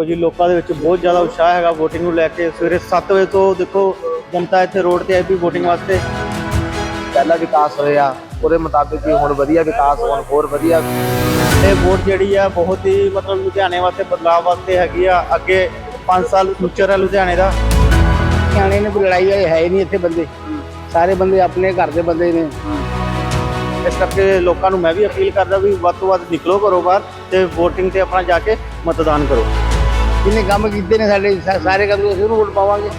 ਦੇਖੋ ਜੀ, ਲੋਕਾਂ ਦੇ ਵਿੱਚ ਬਹੁਤ ਜ਼ਿਆਦਾ ਉਤਸ਼ਾਹ ਹੈਗਾ VOTING ਨੂੰ ਲੈ ਕੇ। ਸਵੇਰੇ 7 ਵਜੇ ਤੋਂ ਦੇਖੋ, ਜਨਤਾ ਇੱਥੇ ਰੋਡ ਤੇ ਆਈ ਵੀ VOTING ਵਾਸਤੇ। ਪਹਿਲਾ ਵਿਕਾਸ ਹੋਇਆ, ਉਹਦੇ ਮੁਤਾਬਿਕ ਹੀ ਹੁਣ ਵਧੀਆ ਵਿਕਾਸ, ਹੋਣ ਹੋਰ ਵਧੀਆ। ਇਹ ਵੋਟ ਜਿਹੜੀ ਆ, ਬਹੁਤ ਹੀ ਮਤਲਬ ਲੁਧਿਆਣੇ ਵਾਸਤੇ ਬਦਲਾਅ ਵਾਸਤੇ ਹੈਗੀ ਆ। ਅੱਗੇ 5 ਸਾਲ ਫਿਊਚਰ ਹੈ ਲੁਧਿਆਣੇ ਦਾ। ਲੁਧਿਆਣੇ ਨੇ ਕੋਈ ਲੜਾਈ ਵਾਲੇ ਹੈ ਹੀ ਨਹੀਂ ਇੱਥੇ ਬੰਦੇ। ਸਾਰੇ ਬੰਦੇ ਆਪਣੇ ਘਰ ਦੇ ਬੰਦੇ ਨੇ। ਇਸ ਕਰਕੇ ਲੋਕਾਂ ਨੂੰ ਮੈਂ ਵੀ ਅਪੀਲ ਕਰਦਾ ਵੀ ਵੱਧ ਤੋਂ ਵੱਧ ਨਿਕਲੋ ਘਰੋਂ ਬਾਹਰ ਤੇ VOTING ਤੇ ਆਪਣਾ ਜਾ ਕੇ ਮਤਦਾਨ ਕਰੋ। ਜਿਹਨੇ ਕੰਮ ਕੀਤੇ ਨੇ ਸਾਡੇ ਸਾ- ਸਾਰੇ ਕੰਮ ਅਸੀਂ ਉਹਨੂੰ ਵੋਟ ਪਾਵਾਂਗੇ।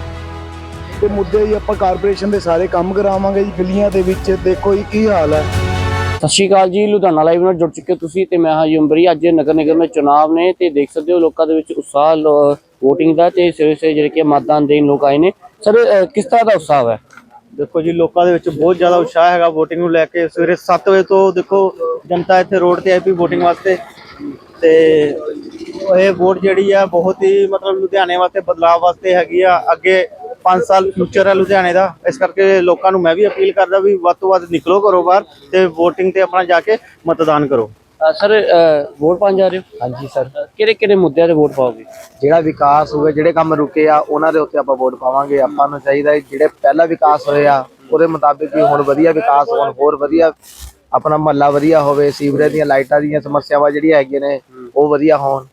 ਤੇ ਮੁੱਦੇ ਹੀ ਆਪਾਂ ਕਾਰਪੋਰੇਸ਼ਨ ਦੇ ਸਾਰੇ ਕੰਮ ਕਰਾਵਾਂਗੇ ਜੀ ਗਲੀਆਂ ਦੇ ਵਿੱਚ। ਦੇਖੋ ਜੀ ਕੀ ਹਾਲ ਹੈ? ਸਤਿ ਸ਼੍ਰੀ ਅਕਾਲ ਜੀ ਲੁਧਿਆਣਾ ਲਾਈਵ ਨਾਲ ਜੁੜ ਚੁੱਕੇ ਹੋ ਤੁਸੀਂ ਤੇ ਮੈਂ ਹਾਂ ਜੀ ਅੰਬਰੀ। ਅੱਜ ਨਗਰ ਨਿਗਮ ਦੇ ਚੁਣਾਵ ਨੇ ਤੇ ਦੇਖ ਸਕਦੇ ਹੋ ਲੋਕਾਂ ਦੇ ਵਿੱਚ ਉਤਸ਼ਾਹ VOTING ਦਾ ਤੇ ਸਵੇਰੇ ਸਵੇਰੇ ਜਿਹੜੇ ਕਿ ਮਤਦਾਨ ਦੇਣ ਲੋਕ ਆਏ ਨੇ। ਸਰ ਅਹ, ਕਿਸ ਤਰ੍ਹਾਂ ਦਾ ਉਤਸ਼ਾਹ ਹੈ? ਦੇਖੋ ਜੀ ਲੋਕਾਂ ਦੇ ਵਿੱਚ ਬਹੁਤ ਜ਼ਿਆਦਾ ਉਤਸ਼ਾਹ ਹੈਗਾ VOTING ਨੂੰ ਲੈ ਕੇ। ਸਵੇਰੇ 7 ਵਜੇ ਤੋਂ ਦੇਖੋ ਜਨਤਾ ਇੱਥੇ ਰੋਡ ਤੇ ਆਈ ਵੀ VOTING ਵਾਸਤੇ। ਤੇ ਇਹ ਵੋਟ ਜਿਹੜੀ ਆ ਬਹੁਤ ਹੀ ਮਤਲਬ ਲੁਧਿਆਣੇ ਵਾਸਤੇ ਬਦਲਾਅ ਵਾਸਤੇ ਹੈਗੀ ਆ। ਅੱਗੇ 5 ਸਾਲ ਫਿਊਚਰ ਹੈ ਲੁਧਿਆਣੇ ਦਾ। ਇਸ ਕਰਕੇ ਲੋਕਾਂ ਨੂੰ ਮੈਂ ਵੀ ਅਪੀਲ ਕਰਦਾ ਵੀ ਵੱਧ ਤੋਂ ਵੱਧ ਨਿਕਲੋ ਘਰੋਂ ਬਾਹਰ ਤੇ VOTING ਤੇ ਆਪਣਾ ਜਾ ਕੇ ਮਤਦਾਨ ਕਰੋ। ਸਰ ਵੋਟ ਪਾਉਣ ਜਾ ਰਹੇ ਹੋ? ਹਾਂਜੀ ਸਰ। ਕਿਹੜੇ ਕਿਹੜੇ ਮੁੱਦਿਆਂ ਤੇ ਵੋਟ ਪਾਓਗੇ? ਜਿਹੜਾ ਵਿਕਾਸ ਹੋਵੇ ਜਿਹੜੇ ਕੰਮ ਰੁਕੇ ਆ ਉਹਨਾਂ ਦੇ ਉੱਤੇ ਆਪਾਂ ਵੋਟ ਪਾਵਾਂਗੇ। ਆਪਾਂ ਨੂੰ ਚਾਹੀਦਾ ਜਿਹੜੇ ਪਹਿਲਾ ਵਿਕਾਸ ਹੋਇਆ ਉਹਦੇ ਮੁਤਾਬਿਕ ਹੀ ਹੁਣ ਵਧੀਆ ਵਿਕਾਸ ਹੋਣ ਹੋਰ ਵਧੀਆ ਆਪਣਾ ਮਹੱਲਾ ਵਧੀਆ ਹੋਵੇ ਸੀਵਰੇਜ ਦੀਆਂ ਲਾਈਟਾਂ ਦੀਆਂ ਸਮੱਸਿਆਵਾਂ ਜਿਹੜੀਆਂ ਹੈਗੀਆਂ ਨੇ ਉਹ ਵਧੀਆ ਹੋਣ।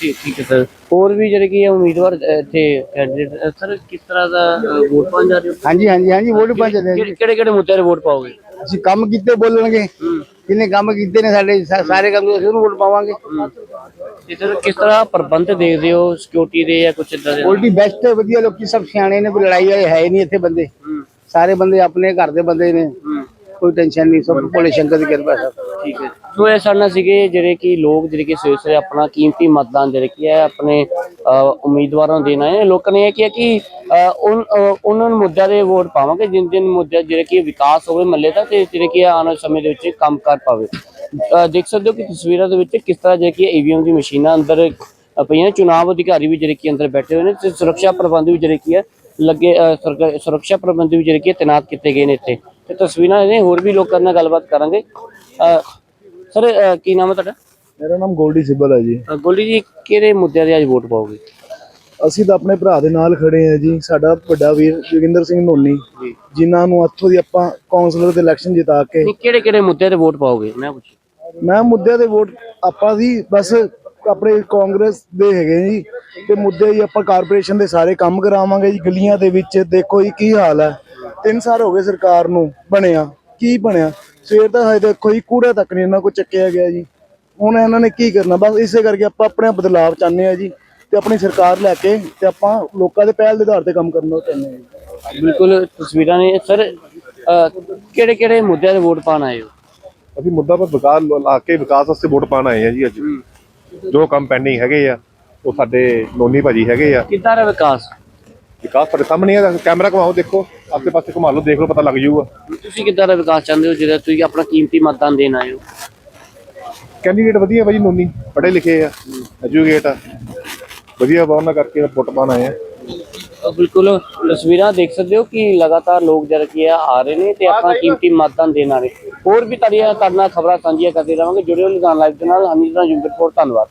ਠੀਕ ਠੀਕ ਹੈ ਸਰ। ਹੋਰ ਵੀ ਜਿਹੜੇ ਕਿ ਉਮੀਦਵਾਰ ਇੱਥੇ ਕੈਂਡੀਡੇਟ ਸਰ ਕਿਸ ਤਰ੍ਹਾਂ ਦਾ ਵੋਟ ਪਾਉਣ ਜਾ ਰਹੇ ਹੋ? ਹਾਂਜੀ ਹਾਂਜੀ ਹਾਂਜੀ ਵੋਟ ਪਾ ਚੱਲੇ ਕਿਹੜੇ ਕਿਹੜੇ ਕਿਹੜੇ ਮੁੱਦਿਆਂ ਤੇ ਵੋਟ ਪਾਓਗੇ? ਅਸੀਂ ਕੰਮ ਕੀਤੇ ਬੋਲਣਗੇ। ਜਿਹਨੇ ਕੰਮ ਕੀਤੇ ਨੇ ਸਾਡੇ ਸਾ- ਸਾਰੇ ਕੰਮ ਅਸੀਂ ਉਹਨੂੰ ਵੋਟ ਪਾਵਾਂਗੇ। ਤੇ ਸਰ ਕਿਸ ਤਰ੍ਹਾਂ ਪ੍ਰਬੰਧ ਦੇਖਦੇ ਹੋ ਸਿਕਿਉਰਿਟੀ ਦੇ ਜਾਂ ਕੁਝ ਇਦਾਂ ਦੇ? ਉਲਟੀ ਬੈਸਟ ਹੈ ਵਧੀਆ ਲੋਕੀ ਸਭ ਸਿਆਣੇ ਨੇ ਕੋਈ ਲੜਾਈ ਵਾਲੇ ਹੈ ਹੀ ਨਹੀਂ ਇੱਥੇ ਬੰਦੇ। ਸਾਰੇ ਬੰਦੇ ਆਪਣੇ ਘਰ ਦੇ ਬੰਦੇ ਨੇ। ਕੋਈ ਟੈਨਸ਼ਨ ਨਹੀਂ ਸਭ ਭੋਲੇ ਸ਼ੰਕਰ ਦੀ ਕਿਰਪਾ ਸਭ। ਠੀਕ ਹੈ ਸੋ ਇਹ ਸਾਡੇ ਨਾਲ ਸੀਗੇ ਜਿਹੜੇ ਕਿ ਲੋਕ ਜਿਹੜੇ ਕਿ ਸਵੇਰੇ ਸਵੇਰੇ ਆਪਣਾ ਕੀਮਤੀ ਮਤਦਾਨ ਜਿਹੜੇ ਕਿ ਹੈ ਆਪਣੇ ਉਮੀਦਵਾਰਾਂ ਨੂੰ ਦੇਣਾ ਹੈ ਲੋਕਾਂ ਨੇ ਇਹ ਕਿਹਾ ਕਿ ਉਨ- ਅਹ, ਉਹਨਾਂ ਨੂੰ ਮੁੱਦਿਆਂ ਦੇ ਵੋਟ ਪਾਵਾਂਗੇ ਜਿਨ ਜਿਨ ਮੁੱਦੇ ਜਿਹੜੇ ਕਿ ਵਿਕਾਸ ਹੋਵੇ ਮੱਲੇ ਦਾ ਤੇ ਜਿਹੜੇ ਕਿ ਆਉਣ ਵਾਲੇ ਸਮੇਂ ਦੇ ਵਿੱਚ ਕੰਮ ਕਰ ਪਾਵੇ। ਅਹ, ਦੇਖ ਸਕਦੇ ਹੋ ਕਿ ਤਸਵੀਰਾਂ ਦੇ ਵਿੱਚ ਕਿਸ ਤਰ੍ਹਾਂ ਜਿਹੜੇ ਕਿ ਈਵੀਐਮ ਦੀ ਮਸ਼ੀਨਾਂ ਅੰਦਰ ਅਹ, ਪਈਆਂ ਨੇ। ਚੁਣਾਵ ਅਧਿਕਾਰੀ ਵੀ ਜਿਹੜੇ ਕਿ ਅੰਦਰ ਬੈਠੇ ਹੋਏ ਨੇ ਤੇ ਸੁਰੱਖਿਆ ਪ੍ਰਬੰਧ ਵੀ ਜਿਹੜੇ ਕੀ ਹੈ ਲੱਗੇ ਅਹ, ਸਰਕਾ- ਸੁਰੱਖਿਆ ਪ੍ਰਬੰਧ ਵੀ ਜਿਹੜੇ ਕਿ ਤੈਨਾਤ ਕੀਤੇ ਗਏ ਨੇ ਇੱਥੇ। ਤੇ ਤਸਵੀਰਾਂ ਨੇ ਹੋਰ ਵੀ ਲੋਕਾਂ ਨਾਲ ਗੱਲਬਾਤ ਕਰਾਂਗੇ। ਸਰ ਕੀ ਨਾਮ ਹੈ ਤੁਹਾਡਾ? ਮੇਰਾ ਨਾਮ ਗੋਲਡੀ ਸਿੱਬਲ ਹੈ ਜੀ। ਗੋਲੀ ਜੀ ਕਿਹੜੇ ਮੁੱਦਿਆਂ ਤੇ ਅੱਜ ਵੋਟ ਪਾਓਗੇ? ਅਸੀਂ ਤਾਂ ਆਪਣੇ ਭਰਾ ਦੇ ਨਾਲ ਖੜੇ ਹਾਂ ਜੀ। ਸਾਡਾ ਵੱਡਾ ਵੀਰ ਜੋਗਿੰਦਰ ਸਿੰਘ ਨੋਨੀ ਜਿਨ੍ਹਾਂ ਨੂੰ ਇੱਥੋਂ ਦੀ ਆਪਾਂ ਕਾਉਂਸਲਰ ਦੇ ਇਲੈਕਸ਼ਨ ਜਿਤਾ ਕੇ ਨਹੀਂ ਕਿਹੜੇ ਕਿਹੜੇ ਮੁੱਦਿਆਂ ਤੇ ਵੋਟ ਪਾਓਗੇ? ਮੈਂ ਪੁੱਛ ਮੈਂ ਮੁੱਦਿਆਂ ਦੇ ਵੋਟ ਆਪਾਂ ਦੀ ਬਸ ਆਪਣੇ ਕਾਂਗਰਸ ਦੇ ਹੈਗੇ ਜੀ। ਤੇ ਮੁੱਦੇ ਹੀ ਆਪਾਂ ਕਾਰਪੋਰੇਸ਼ਨ ਦੇ ਸਾਰੇ ਕੰਮ ਕਰਾਵਾਂਗੇ ਜੀ। ਗਲੀਆਂ ਦੇ ਵਿੱਚ ਦੇਖੋ ਜੀ ਕੀ ਹਾਲ ਹੈ। ਤਿੰਨ ਸਾਲ ਹੋ ਗਏ ਸਰਕਾਰ ਨੂੰ ਬਣਿਆ। ਕੀ ਬਣਿਆ? ਸਵੇਰ ਦਾ ਹਜੇ ਦੇਖੋ ਜੀ ਕੂੜਾ ਤੱਕ ਨਹੀਂ ਇਹਨਾਂ ਕੋ ਚੱਕਿਆ ਗਿਆ ਜੀ। ਹੁਣ ਇਹਨਾਂ ਨੇ ਕੀ ਕਰਨਾ ਬਸ ਇਸੇ ਕਰਕੇ ਆਪਾਂ ਆਪਣੇ ਬਦਲਾਵ ਚਾਹੁੰਦੇ ਆ ਜੀ ਤੇ ਆਪਣੀ ਸਰਕਾਰ ਲੈ ਕੇ ਤੇ ਆਪਾਂ ਲੋਕਾਂ ਦੇ ਪਹਿਲ ਦੇ ਆਧਾਰ ਤੇ ਕੰਮ ਕਰਨਾ ਚਾਹੁੰਦੇ ਆ ਜੀ। ਬਿਲਕੁਲ ਤਸਵੀਰਾਂ ਨੇ। ਸਰ ਕਿਹੜੇ ਕਿਹੜੇ ਮੁੱਦਿਆਂ ਤੇ ਵੋਟ ਪਾਣ ਆਏ ਹੋ? ਅਸੀਂ ਮੁੱਦਾ ਪਰ ਵਿਕਾਸ ਲਾ ਕੇ ਵਿਕਾਸ ਵਾਸਤੇ ਵੋਟ ਪਾਣ ਆਏ ਆ ਜੀ ਅੱਜ। ਜੋ ਕੰਮ ਪੈਂਡਿੰਗ ਹੈਗੇ ਆ ਉਹ ਸਾਡੇ ਨੋਨੀ ਭਾਜੀ ਹੈਗੇ ਆ। ਕਿੱਦਾਂ ਦਾ ਵਿਕਾਸ? ਵਿਕਾਸ ਤੁਹਾਡੇ ਸਾਹਮਣੇ ਆ ਕੈਮਰਾ ਘੁਮਾਓ ਦੇਖੋ ਆਸੇ ਪਾਸੇ ਘੁਮਾ ਲਓ ਦੇਖ ਲਓ ਪਤਾ ਲੱਗ ਜਾਊਗਾ। ਤੁਸੀਂ ਕਿੱਦਾਂ ਦਾ ਵਿਕਾਸ ਚਾਹੁੰਦੇ ਹੋ ਜਿਹੜਾ ਤੁਸੀਂ ਆਪਣਾ ਕੀਮਤੀ ਮਤਦਾਨ ਦੇਣ ਆਏ ਹੋ? ਕੈਂਡੀਡੇਟ ਵਧੀਆ ਭਾਜੀ ਨੋਨੀ ਪੜ੍ਹੇ ਲਿਖੇ ਆ ਐਜੂਕੇਟ ਆ। ਵਧੀਆ ਬਾਉਣਾ ਕਰਕੇ ਵੋਟ ਪਾਣ ਆਏ ਆ। ਬਿਲਕੁਲ ਤਸਵੀਰਾਂ ਦੇਖ ਸਕਦੇ ਹੋ ਕਿ ਲਗਾਤਾਰ ਲੋਕ ਜਿਹੜੇ ਕੀ ਆ ਆ ਰਹੇ ਨੇ ਤੇ ਆਪਣਾ ਕੀਮਤੀ ਮਤਦਾਨ ਦੇਣ ਆ ਰਹੇ। ਹੋਰ ਵੀ ਤੁਹਾਡੀਆਂ ਤੁਹਾਡੇ ਨਾਲ ਖਬਰਾਂ ਸਾਂਝੀਆਂ ਕਰਦੇ ਰਹਾਂਗੇ ਜੁੜਿਓ ਲੁਧਿਆਣਾ ਲਾਈਵ ਦੇ ਨਾਲ। ਹਮੀਦ ਨਾਲ ਜੁੰਗਟ ਧੰਨਵਾਦ।